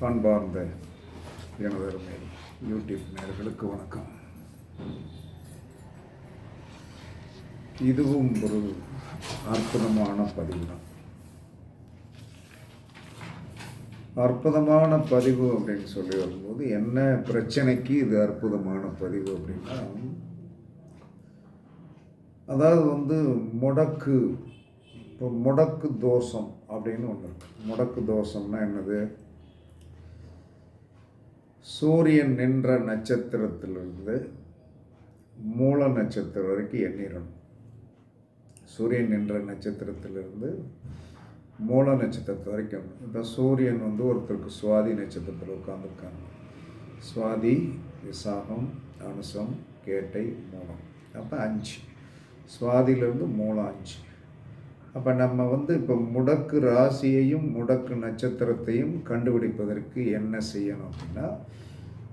பண்பார்ந்த எனதருமை யூடியூப் நேர்களுக்கு வணக்கம். இதுவும் ஒரு அற்புதமான பதிவு தான் அற்புதமான பதிவு அப்படின்னு சொல்லி வரும்போது என்ன பிரச்சனைக்கு இது அற்புதமான பதிவு அப்படின்னா அதாவது வந்து முடக்கு இப்போ முடக்கு தோஷம் அப்படின்னு ஒன்று இருக்கு. முடக்கு தோஷம்னா என்னது? சூரியன் நின்ற நட்சத்திரத்திலிருந்து மூல நட்சத்திரம் வரைக்கும் எண்ணிடணும் சூரியன் நின்ற நட்சத்திரத்திலிருந்து மூல நட்சத்திரத்து வரைக்கும். இப்போ சூரியன் வந்து ஒருத்தருக்கு சுவாதி நட்சத்திரத்தில் உட்காந்துருக்காங்க சுவாதி விசாகம் அனுசம் கேட்டை மூலம். அப்போ அஞ்சு. சுவாதியிலேருந்து மூலம் அஞ்சு. அப்போ நம்ம வந்து இப்போ முடக்கு ராசியையும் முடக்கு நட்சத்திரத்தையும் கண்டுபிடிப்பதற்கு என்ன செய்யணும் அப்படின்னா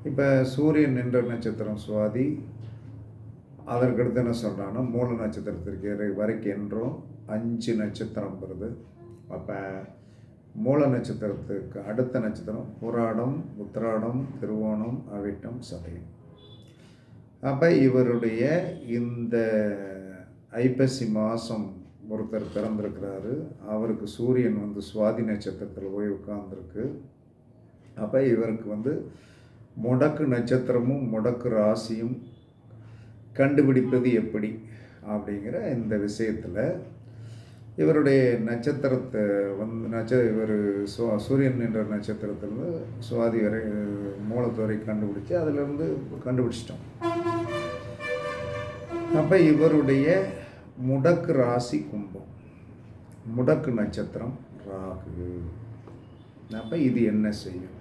இப்போ சூரியன் நின்ற நட்சத்திரம் சுவாதி அதற்கடுத்து என்ன சொல்கிறான்னா மூல நட்சத்திரத்திற்கு வரைக்கும் என்றும் அஞ்சு நட்சத்திரம் வருது. அப்போ மூல நட்சத்திரத்துக்கு அடுத்த நட்சத்திரம் புராடம் உத்திராடம் திருவோணம் அவிட்டம் சதயம். அப்போ இவருடைய இந்த ஐப்பசி மாதம் ஒருத்தர் பிறந்திருக்கிறாரு. அவருக்கு சூரியன் வந்து சுவாதி நட்சத்திரத்தில் போய் உட்கார்ந்துருக்கு. அப்போ இவருக்கு வந்து முடக்கு நட்சத்திரமும் முடக்கு ராசியும் கண்டுபிடிப்பது எப்படி அப்படிங்கிற இந்த விஷயத்தில் இவருடைய நட்சத்திரத்தை வந்து நட்ச இவர் சு சூரியன் என்ற நட்சத்திரத்திலிருந்து சுவாதி வரை மூலத்து வரை கண்டுபிடிச்சி அதிலிருந்து கண்டுபிடிச்சிட்டோம். அப்போ இவருடைய முடக்கு ராசி கும்பம். முடக்கு நட்சத்திரம் ராகு. அப்போ இது என்ன செய்யும்?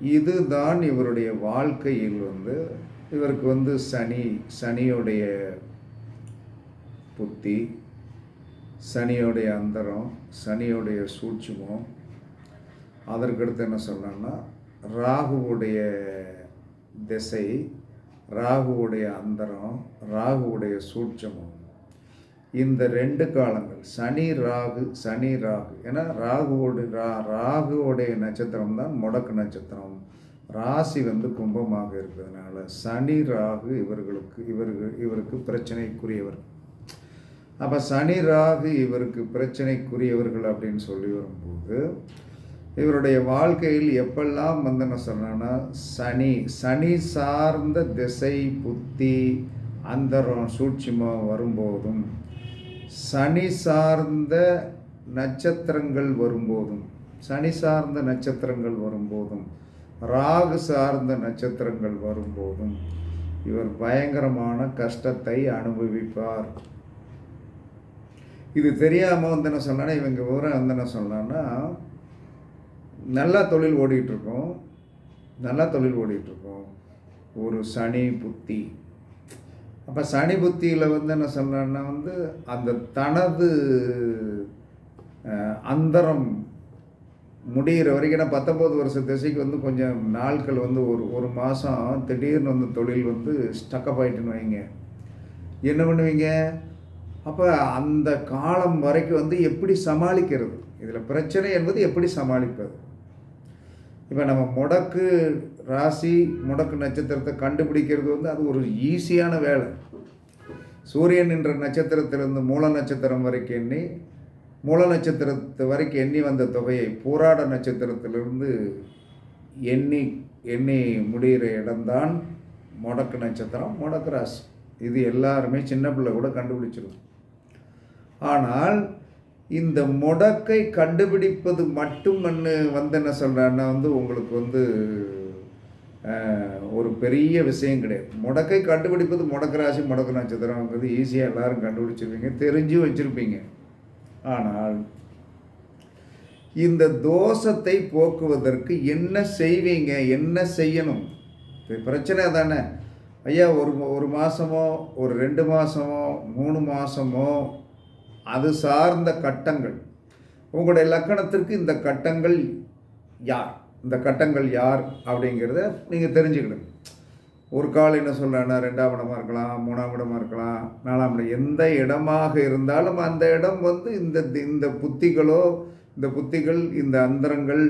இதுதான் இவருடைய வாழ்க்கையில் வந்து இவருக்கு வந்து சனி சனியுடைய புத்தி சனியோடைய அந்தரம் சனியோடைய சூட்சுமம். அதற்கடுத்து என்ன சொல்லணும்னா ராகுவுடைய திசை ராகுவுடைய அந்தரம் ராகுவுடைய சூட்சமம். இந்த ரெண்டு காலங்கள் சனி ராகு சனி ராகு. ஏன்னா ராகுவோட ரா ராகுவோடைய நட்சத்திரம் தான் முடக்கு நட்சத்திரம். ராசி வந்து கும்பமாக இருக்கிறதுனால சனி ராகு இவர்களுக்கு இவர்கள் இவருக்கு பிரச்சனைக்குரியவர். அப்போ சனி ராகு இவருக்கு பிரச்சனைக்குரியவர்கள் அப்படின்னு சொல்லி வரும்போது இவருடைய வாழ்க்கையில் எப்பெல்லாம் வந்து என்ன சொல்கிறேன்னா சனி சனி சார்ந்த திசை புத்தி அந்தரம் சூட்சுமம் வரும்போதும் சனி சார்ந்த நட்சத்திரங்கள் வரும்போதும் சனி சார்ந்த நட்சத்திரங்கள் வரும்போதும் ராகு சார்ந்த நட்சத்திரங்கள் வரும்போதும் இவர் பயங்கரமான கஷ்டத்தை அனுபவிப்பார். இது தெரியாமல் வந்து என்ன சொன்னான்னா இவங்க விவரம் வந்து என்ன சொன்னான்னா நல்லா தொழில் ஓடிட்டுருக்கோம் நல்லா தொழில் ஓடிட்டுருக்கோம் ஒரு சனி புத்தி. அப்போ சனி புத்தியில் வந்து என்ன சொல்கிறேன்னா வந்து அந்த தனது அந்தரம் முடிகிற வரைக்கும் ஏன்னா பத்தொம்போது வருஷ திசைக்கு வந்து கொஞ்சம் நாட்கள் வந்து ஒரு ஒரு மாதம் திடீர்னு வந்து தொழில் வந்து ஸ்டக்கப் ஆகிட்டுன்னு வைங்க. என்ன பண்ணுவீங்க? அப்போ அந்த காலம் வரைக்கும் வந்து எப்படி சமாளிக்கிறது? இதில் பிரச்சனை என்பது எப்படி சமாளிப்பது? இப்போ நம்ம முடக்கு ராசி முடக்கு நட்சத்திரத்தை கண்டுபிடிக்கிறது வந்து அது ஒரு ஈஸியான வேலை. சூரியன் என்ற நட்சத்திரத்திலிருந்து மூல நட்சத்திரம் வரைக்கும் எண்ணி மூல நட்சத்திரத்து வரைக்கும் எண்ணி வந்த தொகையை பூராட நட்சத்திரத்திலிருந்து எண்ணி எண்ணி முடிகிற இடம்தான் முடக்கு நட்சத்திரம் முடக்கு ராசி. இது எல்லாருமே சின்ன பிள்ளை கூட கண்டுபிடிச்சிடும் ஆனால் இந்த முடக்கை கண்டுபிடிப்பது மட்டும் வந்து என்ன சொல்கிறேன்னா வந்து உங்களுக்கு வந்து ஒரு பெரிய விஷயம் கிடையாது. முடக்கை கண்டுபிடிப்பது முடக்க ராசி முடக்க நட்சத்திரங்கிறது ஈஸியாக எல்லாரும் கண்டுபிடிச்சிருப்பீங்க தெரிஞ்சும் வச்சுருப்பீங்க. ஆனால் இந்த தோஷத்தை போக்குவதற்கு என்ன செய்வீங்க என்ன செய்யணும்? இப்ப பிரச்சனை தானே. ஐயா ஒரு ஒரு மாதமோ ஒரு ரெண்டு மாதமோ மூணு மாதமோ அது சார்ந்த கட்டங்கள். உங்களுடைய லக்கணத்திற்கு இந்த கட்டங்கள் யார்? இந்த கட்டங்கள் யார் அப்படிங்கிறத நீங்கள் தெரிஞ்சுக்கணும். ஒரு கால் என்ன சொல்கிறேன்னா ரெண்டாம் இடமா இருக்கலாம் மூணாம் இடமா இருக்கலாம் நாலாம் இடம். எந்த இடமாக இருந்தாலும் அந்த இடம் வந்து இந்த இந்த புத்திகளோ இந்த புத்திகள் இந்த அந்தரங்கள்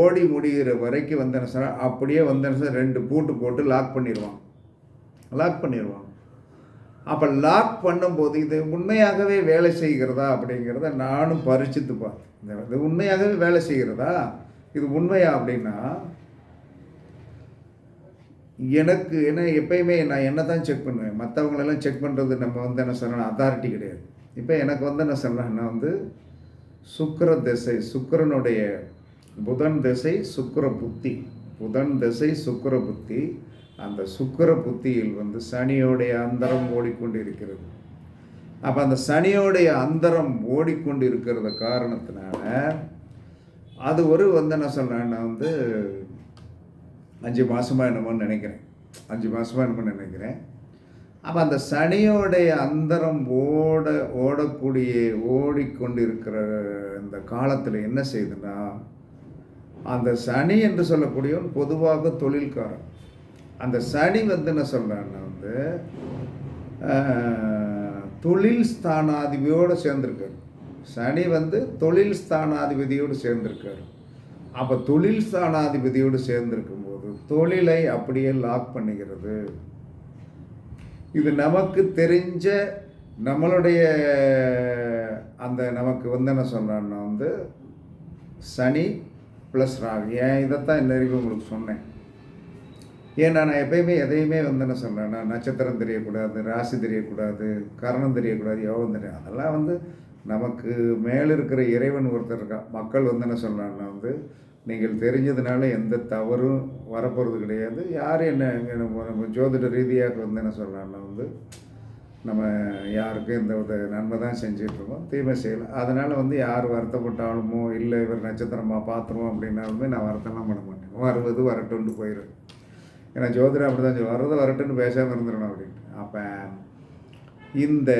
ஓடி முடிகிற வரைக்கும் வந்து என்ன சொன்னால் அப்படியே வந்து என்ன சொன்னா, ரெண்டு பூட்டு போட்டு லாக் பண்ணிடுவான் லாக் பண்ணிடுவான் அப்போ லாக் பண்ணும்போது இது உண்மையாகவே வேலை செய்கிறதா அப்படிங்கிறத நானும் பரிச்சித்து பார்த்தேன். இந்த- இது உண்மையாகவே வேலை செய்கிறதா? இது உண்மையா அப்படின்னா எனக்கு என்ன எப்பயுமே நான் என்ன தான் செக் பண்ணுவேன். மற்றவங்களெல்லாம் செக் பண்ணுறது நம்ம வந்து என்ன சொல்லணும் அத்தாரிட்டி கிடையாது. இப்போ எனக்கு வந்து என்ன சொல்கிறேன்னா வந்து சுக்கர திசை சுக்கரனுடைய புதன் திசை சுக்கர புத்தி. புதன் திசை சுக்கர புத்தி. அந்த சுக்கிர புத்தியில் வந்து சனியோடைய அந்தரம் ஓடிக்கொண்டிருக்கிறது. அப்போ அந்த சனியோடைய அந்தரம் ஓடிக்கொண்டு இருக்கிறத காரணத்தினால அது ஒரு வந்து என்ன சொல்கிறேன்னா வந்து அஞ்சு மாதமாக என்னமோன்னு நினைக்கிறேன். அஞ்சு மாதமாக என்னமோ நினைக்கிறேன். அப்போ அந்த சனியோடைய அந்தரம் ஓட ஓடக்கூடிய ஓடிக்கொண்டு இருக்கிற இந்த காலத்தில் என்ன செய்யுதுன்னா அந்த சனி என்று சொல்லக்கூடியவன் பொதுவாக தொழில்காரன். அந்த சனி வந்து என்ன சொல்கிறேன்னா வந்து தொழில் ஸ்தானாதிபதியோடு சேர்ந்துருக்காரு. சனி வந்து தொழில் ஸ்தானாதிபதியோடு சேர்ந்திருக்காரு. அப்போ தொழில் ஸ்தானாதிபதியோடு சேர்ந்திருக்கும் போது தொழிலை அப்படியே லாக் பண்ணுகிறது. இது நமக்கு தெரிஞ்ச நம்மளுடைய அந்த நமக்கு வந்து என்ன சொல்கிறான்னா வந்து சனி ப்ளஸ் ராகு. ஏன்? இதைத்தான் இன்ன வரைக்கும் உங்களுக்கு சொன்னேன். ஏன்னா நான் எப்பயுமே எதையுமே வந்து என்ன சொல்கிறேன்னா நட்சத்திரம் தெரியக்கூடாது ராசி தெரியக்கூடாது கரணம் தெரியக்கூடாது யோகம் தெரியும் அதெல்லாம் வந்து நமக்கு மேலே இருக்கிற இறைவன் ஒருத்தர் இருக்கான். மக்கள் வந்து என்ன சொல்கிறாங்கன்னா வந்து நீங்கள் தெரிஞ்சதுனால எந்த தவறும் வரப்போகிறது கிடையாது. யார் என்ன நம்ம ஜோதிட ரீதியாக வந்து என்ன சொல்கிறாங்கன்னா வந்து நம்ம யாருக்கும் எந்த வித நன்மை தான் செஞ்சிட்ருக்கோம் தீமை செய்யலை. அதனால் வந்து யார் வருத்தப்பட்டாலுமோ இல்லை இவர் நட்சத்திரமாக பார்த்துருவோம் அப்படின்னாலுமே நான் வருத்தம்லாம் பண்ண மாட்டேன். வருவது வரட்டும்னு போயிடும் ஏன்னா ஜோதிடம் அப்படி தான் வர்றது வரட்டுன்னு பேசாமல் இருந்துடணும் அப்படின்ட்டு. அப்போ இந்த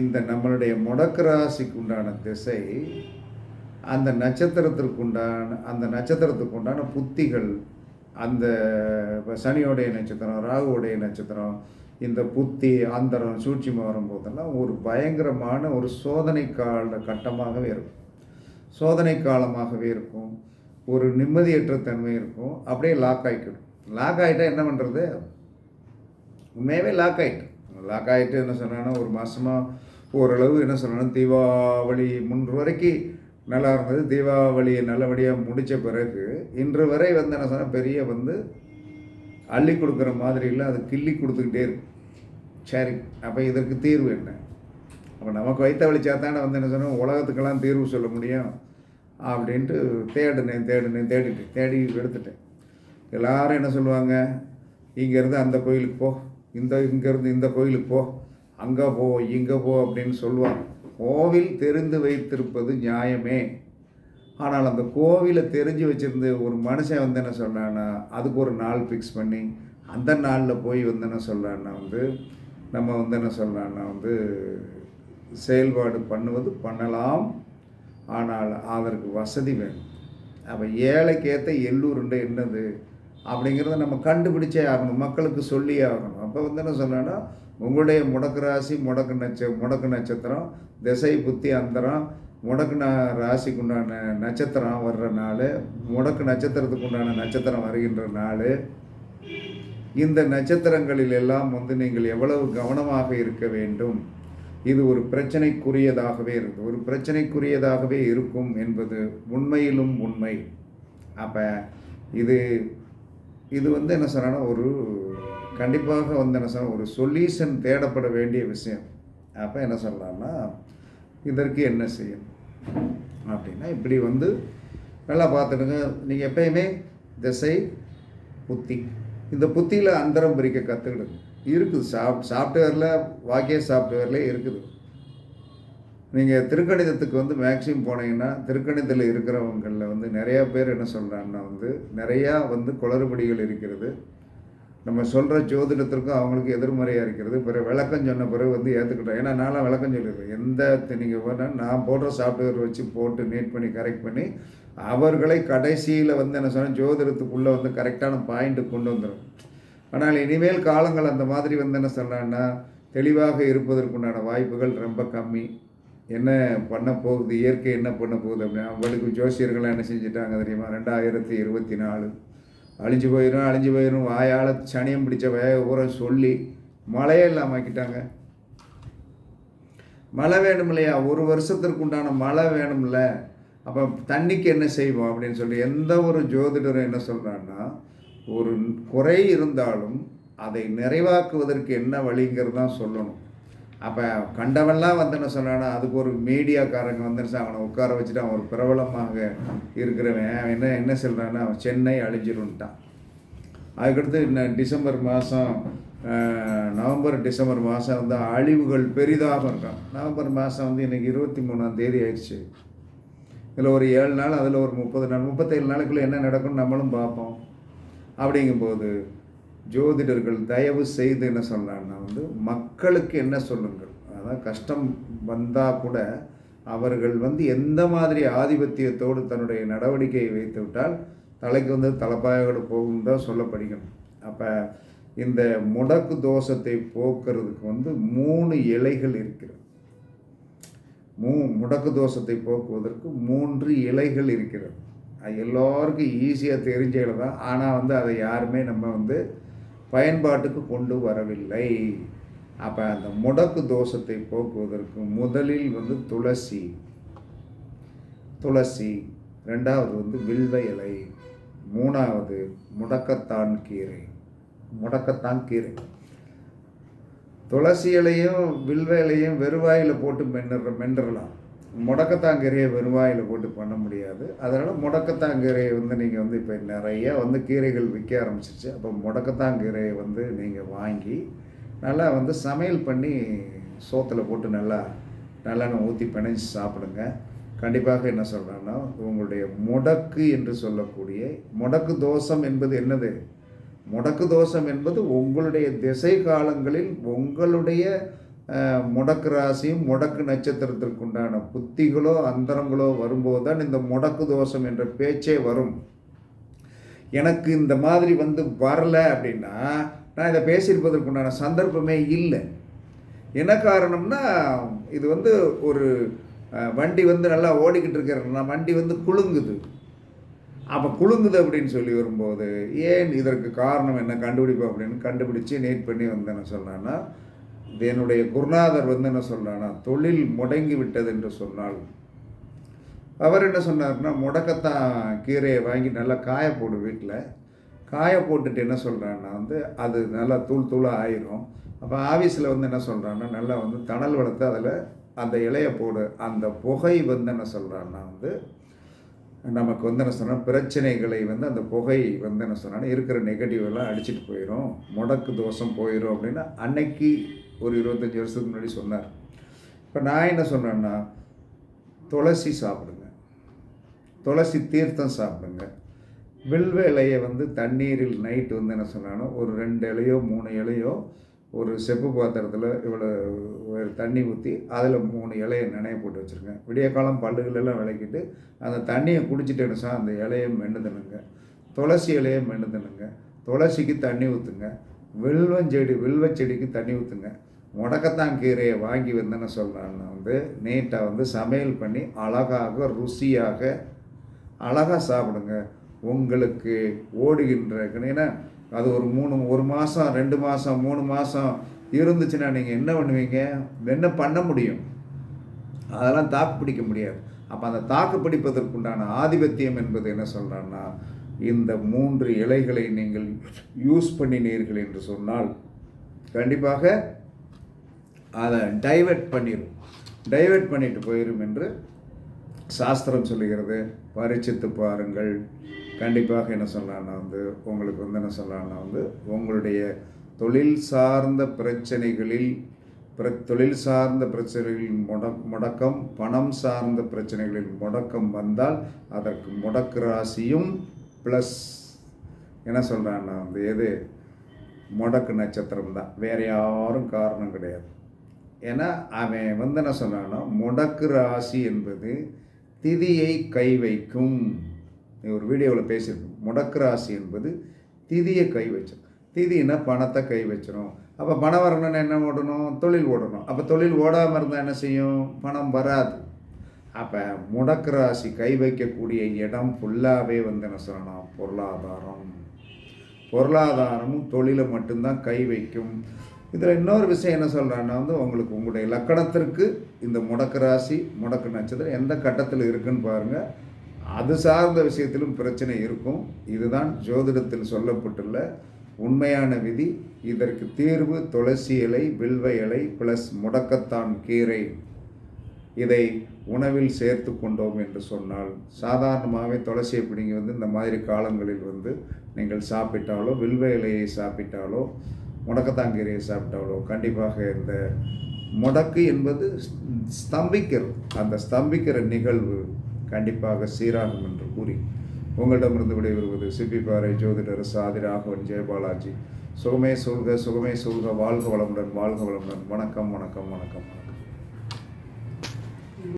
இந்த நம்மளுடைய முடக்கராசிக்கு உண்டான திசை அந்த நட்சத்திரத்திற்கு உண்டான அந்த நட்சத்திரத்துக்கு உண்டான புத்திகள் அந்த இப்போ சனியோடைய நட்சத்திரம் ராகுவோடைய நட்சத்திரம் இந்த புத்தி அந்தரம் சூட்சிமா வரும்போதெல்லாம் ஒரு பயங்கரமான ஒரு சோதனை கால கட்டமாகவே இருக்கும். சோதனை காலமாகவே இருக்கும். ஒரு நிம்மதியற்ற தன்மை இருக்கும் அப்படியே லாக் ஆகிக்கிடும் லாக் ஆகிட்டா என்ன பண்ணுறது உண்மையாகவே லாக் ஆகிட்டு லாக் ஆகிட்டு என்ன சொன்னான்னா ஒரு மாதமாக ஓரளவு என்ன சொன்னான்னா தீபாவளி முன்று வரைக்கும் நல்லா இருந்தது. தீபாவளியை நல்லபடியாக முடித்த பிறகு இன்று வரை வந்து என்ன சொன்னால் பெரிய வந்து அள்ளி கொடுக்குற மாதிரி இல்லை அது கிள்ளி கொடுத்துக்கிட்டே இருக்கும். சரி அப்போ இதற்கு தீர்வு என்ன? அப்போ நமக்கு வைத்த வழிச்சாத்தானே வந்து என்ன சொன்னால் உலகத்துக்கெல்லாம் தீர்வு சொல்ல முடியும். அப்படின்ட்டு தேடினேன் தேடினேன் தேடிட்டேன் தேடி எடுத்துட்டேன். எல்லாரும் என்ன சொல்லுவாங்க? இங்கேருந்து அந்த கோயிலுக்கு போ இந்த இங்கேருந்து இந்த கோயிலுக்கு போ அங்கே போ இங்கே போ அப்படின்னு சொல்லுவாங்க. கோவில் தெரிந்து வைத்திருப்பது நியாயமே. ஆனால் அந்த கோவிலை தெரிஞ்சு வச்சுருந்து ஒரு மனுஷன் வந்து என்ன சொல்கிறான்னா அதுக்கு ஒரு நாள் ஃபிக்ஸ் பண்ணி அந்த நாளில் போய் வந்து என்ன சொல்கிறான்னா வந்து நம்ம வந்து என்ன சொல்கிறான்னா வந்து செயல்பாடு பண்ணுவது பண்ணலாம் ஆனால் அதற்கு வசதி வேணும். அப்போ ஏழைக்கேற்ற எள்ளூருண்டை என்னது? அப்படிங்கிறத நம்ம கண்டுபிடிச்சே ஆகணும். மக்களுக்கு சொல்லியே ஆகணும். அப்போ வந்து என்ன சொன்னேன்னா உங்களுடைய முடக்கு ராசி முடக்கு நட்ச முடக்கு நட்சத்திரம் திசை புத்தி அந்தரம் முடக்கு ந ராசிக்கு உண்டான நட்சத்திரம் வர்ற நாள் முடக்கு நட்சத்திரத்துக்கு உண்டான நட்சத்திரம் வருகின்ற நாள் இந்த நட்சத்திரங்களில் எல்லாம் வந்து நீங்கள் எவ்வளவு கவனமாக இருக்க வேண்டும்? இது ஒரு பிரச்சனைக்குரியதாகவே இருக்குது ஒரு பிரச்சனைக்குரியதாகவே இருக்கும் என்பது உண்மையிலும் உண்மை. அப்போ இது இது வந்து என்ன சொன்னால் ஒரு கண்டிப்பாக வந்து என்ன சொன்ன ஒரு சொல்யூஷன் தேடப்பட வேண்டிய விஷயம். அப்போ என்ன சொல்லலாம்னா இதற்கு என்ன செய்யும்? அப்படின்னா இப்படி வந்து நல்லா பார்த்துடுங்க. நீங்கள் எப்பயுமே திசை புத்தி. இந்த புத்தியில் அந்தரம் பிரிக்க கற்றுக்கிடுங்க இருக்குது. சாஃப்ட் சாஃப்ட்வேரில் வாக்கிய சாஃப்ட்வேர்லேயே இருக்குது. நீங்கள் திருக்கணிதத்துக்கு வந்து மேக்ஸிமம் போனீங்கன்னா திருக்கணிதத்தில் இருக்கிறவங்களில் வந்து நிறையா பேர் என்ன சொல்கிறாங்கன்னா வந்து நிறையா வந்து குளறுபடிகள் இருக்கிறது. நம்ம சொல்கிற ஜோதிடத்திற்கும் அவங்களுக்கு எதிர்மறையாக இருக்கிறது. பிறகு விளக்கம் சொன்ன பிறகு வந்து ஏற்றுக்கிட்டோம் ஏன்னா நான்லாம் விளக்கம் சொல்லிடுறேன் எந்த நீங்கள் வேணால் நான் போடுற சாஃப்ட்வேர் வச்சு போட்டு நீட் பண்ணி கரெக்ட் பண்ணி அவர்களை கடைசியில் வந்து என்ன சொன்னால் ஜோதிடத்துக்குள்ளே வந்து கரெக்டான பாயிண்ட்டு கொண்டு வந்துடும் ஆனால் இனிமேல் காலங்கள் அந்த மாதிரி வந்து என்ன சொல்கிறான்னா தெளிவாக இருப்பதற்குண்டான வாய்ப்புகள் ரொம்ப கம்மி. என்ன பண்ண போகுது? இயற்கை என்ன பண்ண போகுது அப்படின்னு அவங்களுக்கு ஜோசியர்கள்லாம் என்ன செஞ்சுட்டாங்க தெரியுமா? ரெண்டாயிரத்தி இருபத்தி நாலு. அழிஞ்சு போயிடும் அழிஞ்சு போயிடும் வாயால் சனியம் பிடிச்ச வேக ஊரம் சொல்லி மழையே இல்லாமல் ஆக்கிட்டாங்க. மழை வேணும் இல்லையா? ஒரு வருஷத்திற்கு உண்டான மழை வேணும்ல. அப்போ தண்ணிக்கு என்ன செய்வோம் அப்படின்னு சொல்லி எந்த ஒரு ஜோதிடரும் என்ன சொல்கிறான்னா ஒரு குறை இருந்தாலும் அதை நிறைவாக்குவதற்கு என்ன வழிங்கிறது தான் சொல்லணும். அப்போ கண்டவெல்லாம் வந்து என்ன சொல்கிறானா அதுக்கு ஒரு மீடியாக்காரங்க வந்துருச்சு அவனை உட்கார வச்சுட்டு அவன் ஒரு பிரபலமாக இருக்கிறவன். அவன் என்ன என்ன சொல்கிறான்னா அவன் சென்னை அழிஞ்சிருன்ட்டான் அதுக்கடுத்து இன்னும் டிசம்பர் மாதம் நவம்பர் டிசம்பர் மாதம் வந்து அழிவுகள் பெரிதாக இருக்கும். நவம்பர் மாதம் வந்து இன்றைக்கி இருபத்தி மூணாம் தேதி ஆயிடுச்சு. இதில் ஒரு ஏழு நாள் அதில் ஒரு முப்பது நாள் முப்பத்தேழு நாளுக்குள்ளே என்ன நடக்கும்னு நம்மளும் பார்ப்போம். அப்படிங்கும்போது ஜோதிடர்கள் தயவு செய்து என்ன சொல்லலான்னா வந்து மக்களுக்கு என்ன சொல்லுங்கள்? அதான் கஷ்டம் வந்தால் கூட அவர்கள் வந்து எந்த மாதிரி ஆதிபத்தியத்தோடு தன்னுடைய நடவடிக்கையை வைத்து விட்டால் தலைக்கு வந்து தலைப்பாயோடு போகும் தான் சொல்ல அப்போ இந்த முடக்கு தோஷத்தை போக்குறதுக்கு வந்து மூணு இலைகள் இருக்கிறது. மூ முடக்கு தோஷத்தை போக்குவதற்கு மூன்று இலைகள் இருக்கிறது. அது எல்லோருக்கும் ஈஸியாக தெரிஞ்ச தான். ஆனால் வந்து அதை யாருமே நம்ம வந்து பயன்பாட்டுக்கு கொண்டு வரவில்லை. அப்போ அந்த முடக்கு தோஷத்தை போக்குவதற்கு முதலில் வந்து துளசி துளசி ரெண்டாவது வந்து வில்வ இலை மூணாவது முடக்கத்தான் கீரை முடக்கத்தான் கீரை. துளசி இலையும் வில்வ இலையும் வெறுவாயில் போட்டு மென்னுற மென்றலாம் முடக்கத்தாங்கீரையை வெறுவாயில் போட்டு பண்ண முடியாது. அதனால் முடக்கத்தாங்கீரையை வந்து நீங்கள் வந்து இப்போ நிறைய வந்து கீரைகள் விற்க ஆரம்பிச்சிச்சு அப்போ முடக்கத்தாங்கீரையை வந்து நீங்கள் வாங்கி நல்லா வந்து சமையல் பண்ணி சோத்தில் போட்டு நல்லா நல்லெண்ணெய் ஊற்றி பிணைஞ்சு சாப்பிடுங்க. கண்டிப்பாக என்ன சொல்கிறேன்னா உங்களுடைய முடக்கு என்று சொல்லக்கூடிய முடக்கு தோஷம் என்பது என்னது? முடக்கு தோஷம் என்பது உங்களுடைய திசை காலங்களில் உங்களுடைய முடக்கு ராசியும் முடக்கு நட்சத்திரத்திற்குண்டான புத்திகளோ அந்தரங்களோ வரும்போது தான் இந்த முடக்கு தோஷம் என்ற பேச்சே வரும். எனக்கு இந்த மாதிரி வந்து வரல அப்படின்னா நான் இதை பேசியிருப்பதற்குண்டான சந்தர்ப்பமே இல்லை. என்ன காரணம்னா இது வந்து ஒரு வண்டி வந்து நல்லா ஓடிக்கிட்டு இருக்கிறனா வண்டி வந்து குலுங்குது. அப்போ குலுங்குது அப்படின்னு சொல்லி வரும்போது ஏன் இதற்கு காரணம் என்ன கண்டுபிடிப்போம் அப்படின்னு கண்டுபிடிச்சி நீட் பண்ணி வந்து என்ன என்னுடைய குருநாதர் வந்து என்ன சொல்கிறான்னா தொழில் முடங்கி விட்டது என்று சொன்னால் அவர் என்ன சொன்னார்னா முடக்கத்தான் கீரையை வாங்கி நல்லா காய போடு வீட்டில் காய போட்டுட்டு என்ன சொல்கிறான்னா வந்து அது நல்லா தூள் தூளாக ஆயிரும். அப்போ ஆஃபீஸில் வந்து என்ன சொல்கிறான்னா நல்லா வந்து தணல் வளர்த்து அதில் அந்த இலையை போடு. அந்த புகை வந்து என்ன சொல்கிறான்னா வந்து நமக்கு வந்து என்ன சொன்னால் பிரச்சனைகளை வந்து அந்த புகை வந்து என்ன சொன்னால் இருக்கிற நெகட்டிவ் எல்லாம் அடிச்சுட்டு போயிடும் முடக்கு தோஷம் போயிடும் அப்படின்னா அன்னைக்கு ஒரு இருபத்தஞ்சி வருஷத்துக்கு முன்னாடி சொன்னார். இப்போ நான் என்ன சொன்னேன்னா துளசி சாப்பிடுங்க. துளசி தீர்த்தம் சாப்பிடுங்க. வில்வ இலையை வந்து தண்ணீரில் நைட்டு வந்து என்ன சொன்னாலும் ஒரு ரெண்டு இலையோ மூணு இலையோ ஒரு செப்பு பாத்திரத்தில் இவ்வளோ ஒரு தண்ணி ஊற்றி அதில் மூணு இலையை நினைய போட்டு வச்சுருங்க. விடிய காலம் பல்லுகளெல்லாம் விளக்கிட்டு அந்த தண்ணியை குடிச்சிட்டு சார் அந்த இலையை மென்று துளசி இலையை மென்று துளசிக்கு தண்ணி ஊற்றுங்க வில்வஞ்செடி வில்வச்செடிக்கு தண்ணி ஊற்றுங்க முடக்கத்தான் கீரையை வாங்கி வந்தேன்னு சொல்கிறான்னு சொல்கிறான்னா வந்து நீட்டாக வந்து சமையல் பண்ணி அழகாக ருசியாக அழகாக சாப்பிடுங்க. உங்களுக்கு ஓடுகின்ற ஏன்னா அது ஒரு மூணு ஒரு மாதம் ரெண்டு மாதம் மூணு மாதம் இருந்துச்சுன்னா நீங்கள் என்ன பண்ணுவீங்க? என்ன பண்ண முடியும்? அதெல்லாம் தாக்கு பிடிக்க முடியாது. அப்போ அந்த தாக்கு பிடிப்பதற்குண்டான ஆதிபத்தியம் என்பது என்ன சொல்கிறான்னா இந்த மூன்று இலைகளை நீங்கள் யூஸ் பண்ணினீர்கள் என்று சொன்னால் கண்டிப்பாக அதை டைவெர்ட் பண்ணிடும் டைவெர்ட் பண்ணிட்டு போயிடும் என்று சாஸ்திரம் சொல்லுகிறது. பரிச்சித்து பாருங்கள். கண்டிப்பாக என்ன சொல்லலாம்னா வந்து உங்களுக்கு வந்து என்ன சொல்லலாம்னா வந்து உங்களுடைய தொழில் சார்ந்த பிரச்சனைகளில் பிர தொழில் சார்ந்த பிரச்சனைகளின் முட முடக்கம் பணம் சார்ந்த பிரச்சனைகளில் முடக்கம் வந்தால் அதற்கு முடக்கு ராசியும் ப்ளஸ் என்ன சொல்கிறான்னா வந்து எது? முடக்கு நட்சத்திரம் தான். வேறு யாரும் காரணம் கிடையாது. ஏன்னா அவன் வந்து என்ன சொன்னான்னா முடக்கு ராசி என்பது திதியை கை வைக்கும். ஒரு வீடியோவில் பேசியிருக்கோம். முடக்கு ராசி என்பது திதியை கை வச்சிடும் திதினா பணத்தை கை வச்சிடும் அப்போ பணம் வரணும்னா என்ன ஓடணும்? தொழில் ஓடணும். அப்போ தொழில் ஓடாமல் இருந்தால் என்ன செய்யும்? பணம் வராது. அப்போ முடக்கு ராசி கை வைக்கக்கூடிய இடம் ஃபுல்லாகவே வந்து என்ன சொல்லணும் பொருளாதாரம். பொருளாதாரமும் தொழிலை மட்டும்தான் கை வைக்கும். இதில் இன்னொரு விஷயம் என்ன சொல்கிறான்னா வந்து உங்களுக்கு உங்களுடைய லக்கணத்திற்கு இந்த முடக்கு ராசி முடக்கு நட்சத்திரம் எந்த கட்டத்தில் இருக்குன்னு பாருங்கள் அது சார்ந்த விஷயத்திலும் பிரச்சனை இருக்கும். இதுதான் ஜோதிடத்தில் சொல்லப்பட்டுள்ள உண்மையான விதி. இதற்கு தீர்வு துளசி இலை வில்வ இலை ப்ளஸ் முடக்கத்தான் கீரை. இதை உணவில் சேர்த்து கொண்டோம் என்று சொன்னால் சாதாரணமாகவே துளசியை பிடிங்கி வந்து இந்த மாதிரி காலங்களில் வந்து நீங்கள் சாப்பிட்டாலோ வில்வ இலையை சாப்பிட்டாலோ முடக்கத்தாங்கீரையை சாப்பிட்டாலோ கண்டிப்பாக இந்த முடக்கு என்பது ஸ்தம்பிக்கிறது அந்த ஸ்தம்பிக்கிற நிகழ்வு கண்டிப்பாக சீராகும் என்று கூறி உங்களிடமிருந்து விடைபெறுவது சிப்பிப்பாறை ஜோதிடர் சாதி ராகவன் ஜெயபாலாஜி சுகமே சொல்க சுகமே சொல்க வாழ்க வளமுடன் வாழ்க வளமுடன். வணக்கம் வணக்கம் வணக்கம் வணக்கம்.